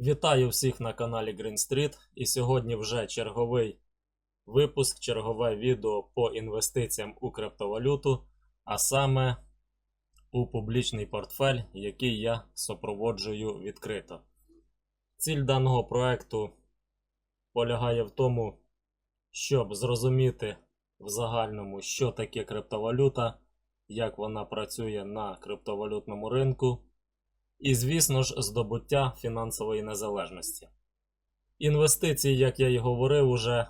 Вітаю всіх на каналі Green Street. І сьогодні вже черговий випуск, чергове відео по інвестиціям у криптовалюту, а саме у публічний портфель, який я супроводжую відкрито. Ціль даного проекту полягає в тому, щоб зрозуміти в загальному, що таке криптовалюта, як вона працює на криптовалютному ринку. І, звісно ж, здобуття фінансової незалежності. Інвестиції, як я і говорив уже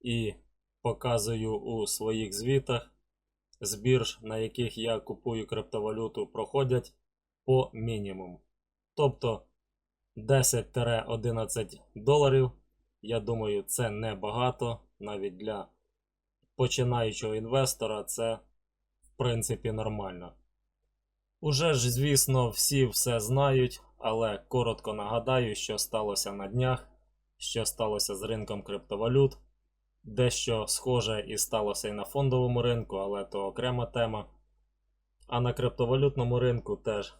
і показую у своїх звітах, з бірж, на яких я купую криптовалюту, проходять по мінімуму. Тобто 10-11 доларів, я думаю, це небагато, навіть для починаючого інвестора це в принципі нормально. Уже ж, звісно, всі все знають, але коротко нагадаю, що сталося на днях, що сталося з ринком криптовалют. Дещо схоже і сталося і на фондовому ринку, але то окрема тема. А на криптовалютному ринку теж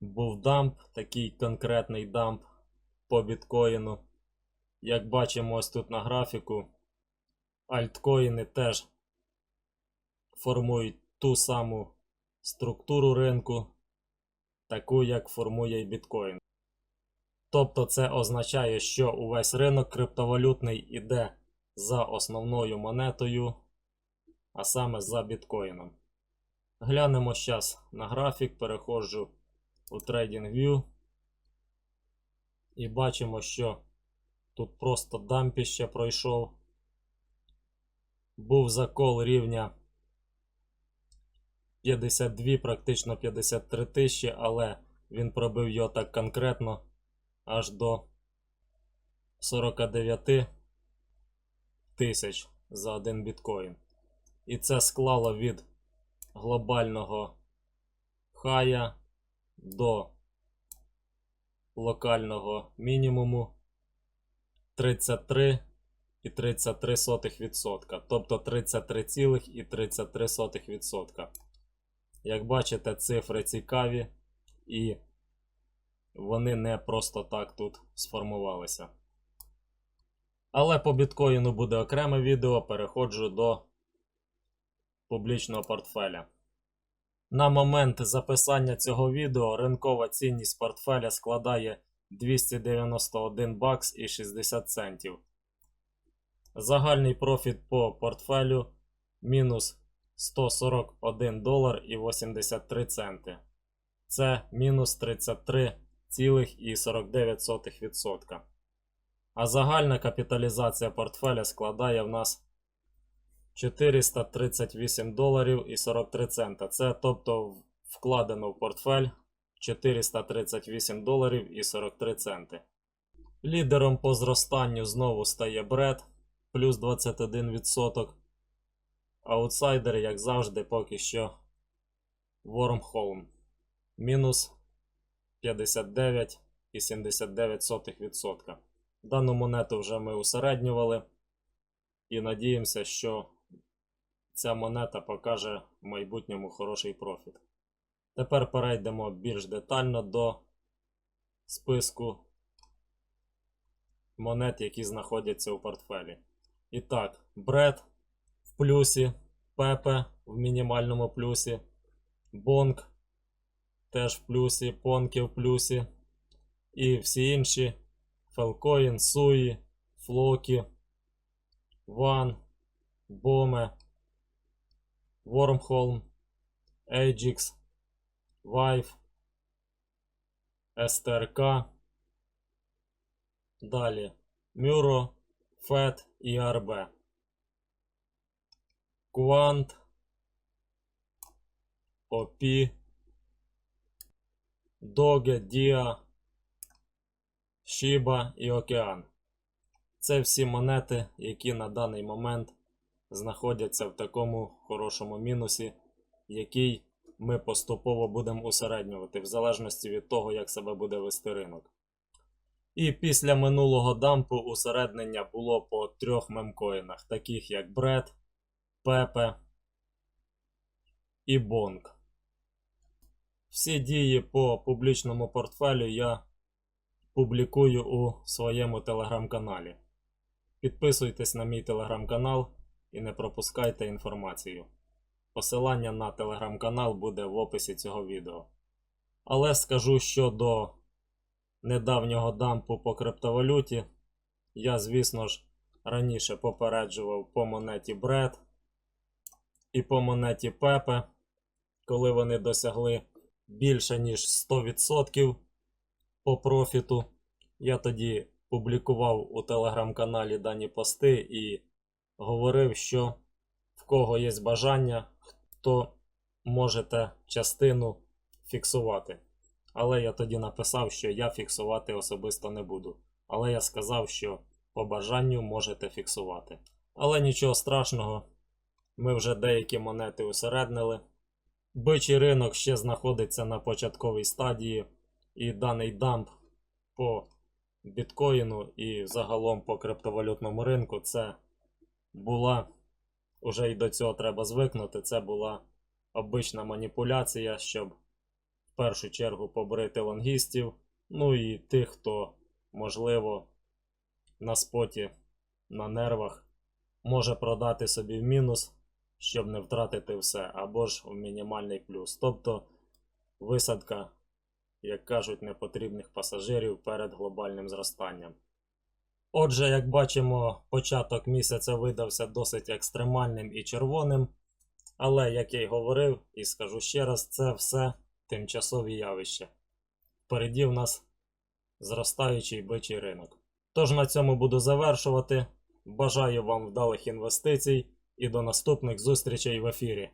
був дамп, такий конкретний дамп по біткоїну. Як бачимо ось тут на графіку, альткоїни теж формують ту саму структуру ринку, таку як формує й біткоін. Тобто це означає, що увесь ринок криптовалютний іде за основною монетою, а саме за біткоїном. Глянемо зараз на графік, переходжу у TradingView і бачимо, що тут просто дампіще пройшов. Був закол рівня 52, практично 53 тисячі, але він пробив його так конкретно аж до 49 тисяч за один біткоін. І це склало від глобального хая до локального мінімуму 33 і 33%. Тобто 33,33%. Як бачите, цифри цікаві і вони не просто так тут сформувалися. Але по біткоїну буде окреме відео, переходжу до публічного портфеля. На момент записання цього відео ринкова цінність портфеля складає 291 бакс і 60 центів. Загальний профіт по портфелю мінус 141 долар і 83 центи. Це мінус 33,49%. А загальна капіталізація портфеля складає в нас 438 доларів і 43 цента. Це тобто вкладено в портфель 438 доларів і 43 центи. Лідером по зростанню знову стає Бред плюс 21%. Аутсайдер, як завжди, поки що Wormhole. Мінус 59,79%. Дану монету вже ми усереднювали. І надіємося, що ця монета покаже в майбутньому хороший профіт. Тепер перейдемо більш детально до списку монет, які знаходяться у портфелі. І так, Бред плюсі, Пепе в мінімальному плюсі, Бонг теж в плюсі, Понки в плюсі. І всі інші Фелкоін, Суї, Флокі, Ван, Боме, Вормхолм, Ajax, Vive, СТРК. Далі Мюро, Фет і РБ. Квант, Опі, Доге, Діа, Шіба і Океан. Це всі монети, які на даний момент знаходяться в такому хорошому мінусі, який ми поступово будемо усереднювати, в залежності від того, як себе буде вести ринок. І після минулого дампу усереднення було по трьох мемкоїнах, таких як Бред, Пепе і Бонг. Всі дії по публічному портфелю я публікую у своєму телеграм-каналі. Підписуйтесь на мій телеграм-канал і не пропускайте інформацію. Посилання на телеграм-канал буде в описі цього відео. Але скажу щодо недавнього дампу по криптовалюті. Я, звісно ж, раніше попереджував по монеті Бред і по монеті Пепе, коли вони досягли більше ніж 100% по профіту. Я тоді публікував у телеграм-каналі дані пости і говорив, що в кого є бажання, то можете частину фіксувати. Але я тоді написав, що я фіксувати особисто не буду. Але я сказав, що по бажанню можете фіксувати. Але нічого страшного, ми вже деякі монети усереднили. Бичий ринок ще знаходиться на початковій стадії, і даний дамп по біткоїну і загалом по криптовалютному ринку це була, уже й до цього треба звикнути, це була обична маніпуляція, щоб в першу чергу побрити лонгістів, ну і тих, хто, можливо, на споті, на нервах може продати собі в мінус, щоб не втратити все, або ж в мінімальний плюс. Тобто висадка, як кажуть, непотрібних пасажирів перед глобальним зростанням. Отже, як бачимо, початок місяця видався досить екстремальним і червоним. Але, як я й говорив, і скажу ще раз, це все тимчасові явища. Впереді в нас зростаючий бичий ринок. Тож на цьому буду завершувати. Бажаю вам вдалих інвестицій і до наступних зустрічей в ефірі.